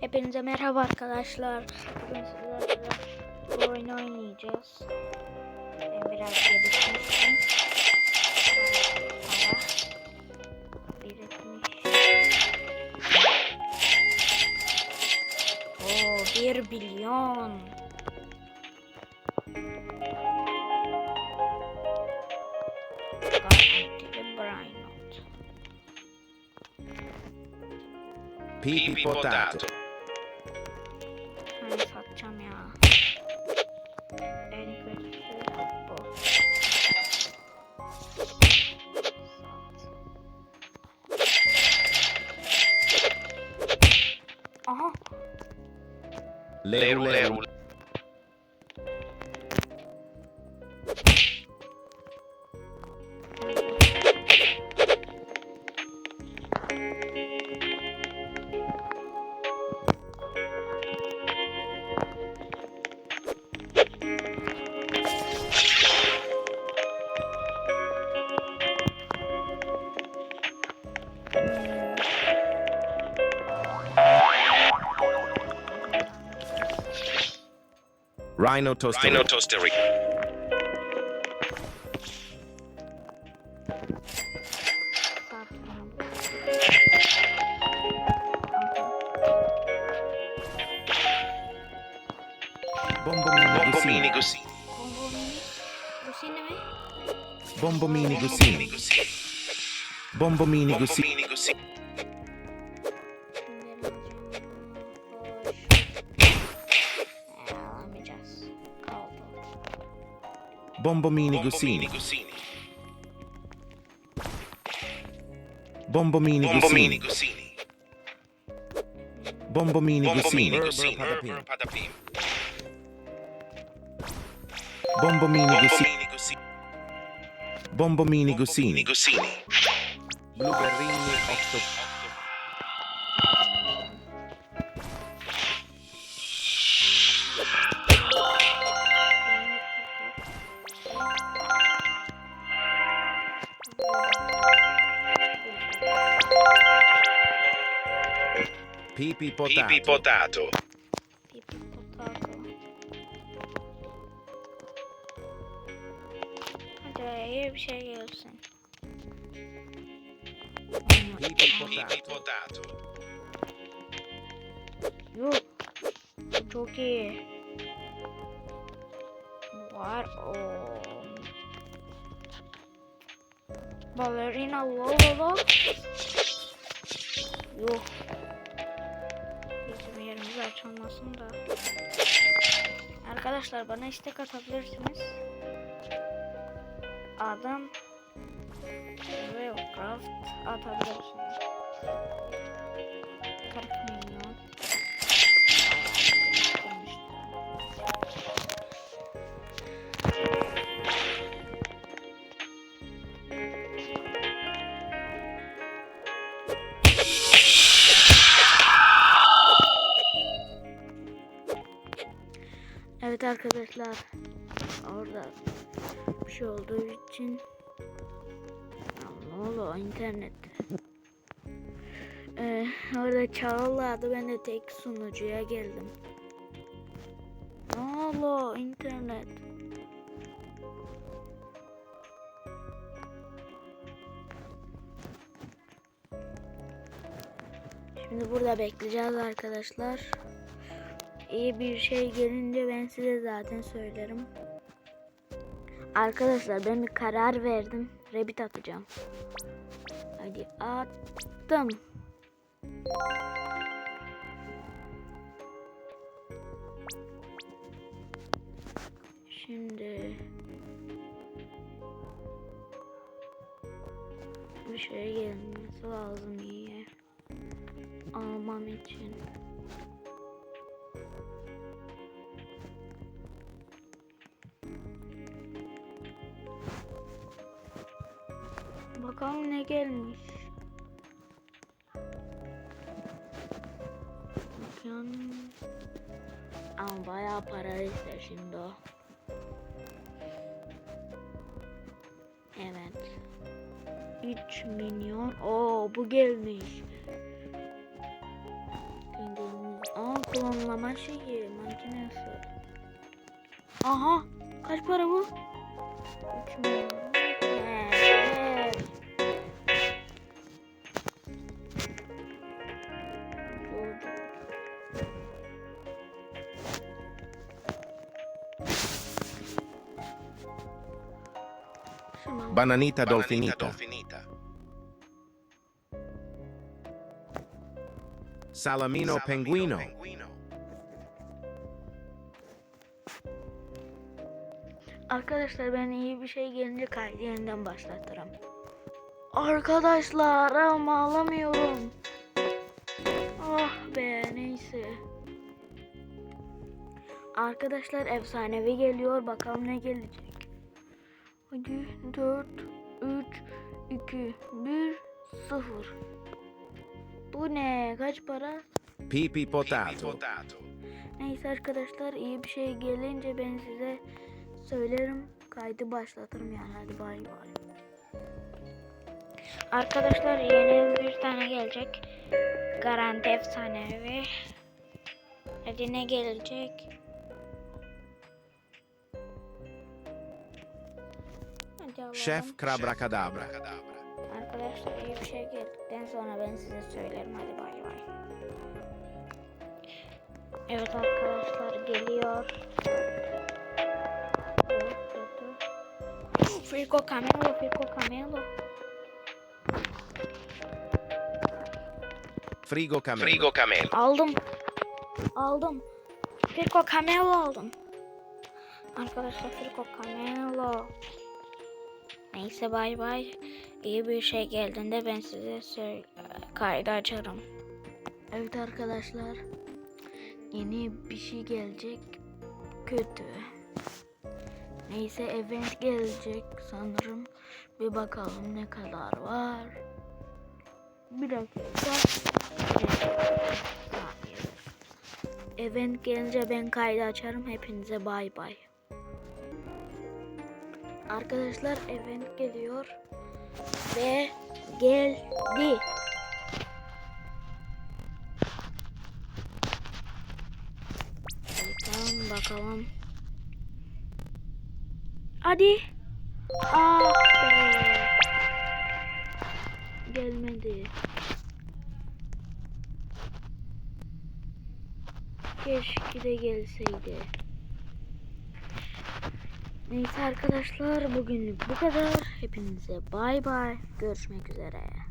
Hepinize merhaba arkadaşlar. Bugün sizlerle bu oyunu oynayacağız. Ben biraz gelişmiştim. Oo, 1 milyon. Pipi Potato. Aha. Leru Leru. Rhino Toasteria. Rhino Toasteria. Bombomini Gusini. Bombomini Gusini. Bombomini Gusini. Bombomini Gusini. Bombomini Gusini. Bombomini Gusini. Bombomini Gusini. Bombomini Gusini. Bombomini Gusini. Gusini. Blueberrini Gusini. Pipi Potato. Pipi Potato. Pipi potato. Hadi iyi bir şey gelsin. Pipi Pipi Potato. Potato. Çok iyi. Var o. Ballerina Lolo. Yuh. Açılmasın da. Arkadaşlar bana istek atabilirsiniz. Adam Wildcraft atabilirsiniz. Evet arkadaşlar. Orada bir şey olduğu için. Ne oluyor internet. Ee, orada çağırlardı ben de tek sunucuya geldim. Ne oluyor internet. Şimdi burada bekleyeceğiz arkadaşlar. İyi bir şey gelince ben size zaten söylerim. Arkadaşlar ben bir karar verdim. Rabbit atacağım. Hadi attım. Şimdi bir şey gelmesi lazım iyi. Almam için. Bakalım ne gelmiş. Bakın. Ama bayağı para ister şimdi o. Evet. 3 milyon. Oo bu gelmiş. Gönderimiz klonlama şeyi makinesi. Aha kaç para bu? 3 milyon. Tamam. Bananita dolfinita. Salamino penguino. Arkadaşlar ben iyi bir şey gelince kaydı yeniden başlatırım. Arkadaşlar ama alamıyorum. Ah be neyse. Arkadaşlar efsanevi geliyor. Bakalım ne gelecek. Hadi 4, 3, 2, 1, 0. Bu ne? Kaç para? Pipi potato. Neyse arkadaşlar iyi bir şey gelince ben size söylerim. Kaydı başlatırım yani hadi bay bay. Arkadaşlar yeni bir tane gelecek. Garanti efsanevi. Hadi ne gelecek? Hadi alalım. Chef Crabrakadabra. Arkadaşlar iyi bir şey geldikten sonra ben size söylerim hadi bay bay. Evet arkadaşlar geliyor. Firko Camelo, Firko Camelo. Frigo camelo. Frigo Camelo. Aldım. Aldım. Firko Camelo aldım. Arkadaşlar Firko Camelo. Neyse bay bay. İyi bir şey geldiğinde ben size kaydı açarım. Evet arkadaşlar. Yeni bir şey gelecek. Kötü. Neyse event gelecek sanırım. Bir bakalım ne kadar var. Bir dakika. Event gelince ben kaydı açarım. Hepinize bay bay. Arkadaşlar event geliyor. Ve geldi. Bakalım bakalım. Hadi. Ah. Gelmedi. Keşke de gelseydi. Neyse arkadaşlar bugünlük bu kadar. Hepinize bay bay. Görüşmek üzere.